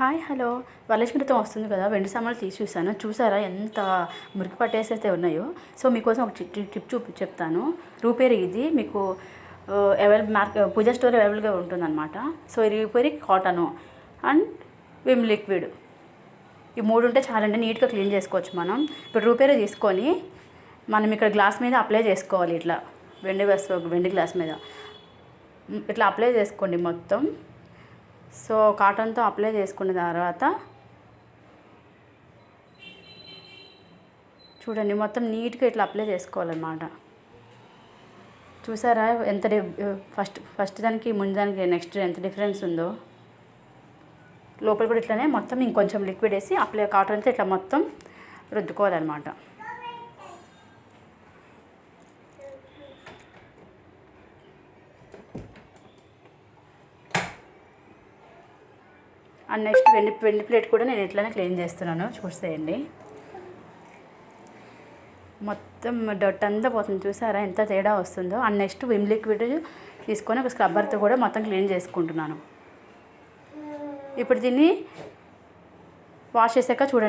Hi hello. వరలక్ష్మితో వస్తుంది కదా వెండి సామాన్లు తీసి చూసాను చూసారా? ఎంత మురికి పట్టేసైతే ఉన్నాయో. సో మీకోసం ఒక టిప్ చూపి చెప్తాను. రూపేరి ఇది. మీకు అవైలబుల్ మార్క్ పూజ స్టోర్ అవైలబుల్గా ఉంటుందన్నమాట. సో ఈ రూపేరి కాటను అండ్ విమ్ లిక్విడ్. ఈ మూడు ఉంటే చాలండి. నీట్గా క్లీన్ చేసుకోవచ్చు మనం. ఇప్పుడు రూపేరే తీసుకొని మనం ఇక్కడ గ్లాస్ మీద అప్లై చేసుకోవాలి ఇట్లా. వెండి వస్తు వెండి గ్లాస్ మీద. ఇట్లా అప్లై చేసుకోండి మొత్తం. సో కాటన్తో అప్లై చేసుకున్న తర్వాత చూడండి మొత్తం నీట్గా ఇట్లా అప్లై చేసుకోవాలన్నమాట. చూసారా ఎంత డి- ఫస్ట్ ఫస్ట్ దానికి ముందు దానికి నెక్స్ట్ ఎంత డిఫరెన్స్ ఉందో. లోపల కూడా ఇట్లానే మొత్తం ఇంకొంచెం లిక్విడ్ వేసి అప్లై కాటన్తో ఇట్లా మొత్తం రుద్దుకోవాలన్నమాట. అండ్ నెక్స్ట్ వెండి వెండి ప్లేట్ కూడా నేను ఇట్లానే క్లీన్ చేస్తున్నాను. చూసేయండి. మొత్తం డట్ అంతా పోతుంది. చూసారా? ఎంత తేడా వస్తుందో. అండ్ నెక్స్ట్ విమ్ లిక్విడ్ తీసుకొని ఒక స్క్రబ్బర్తో కూడా మొత్తం క్లీన్ చేసుకుంటున్నాను. ఇప్పుడు దీన్ని వాష్ చేసాక చూడండి.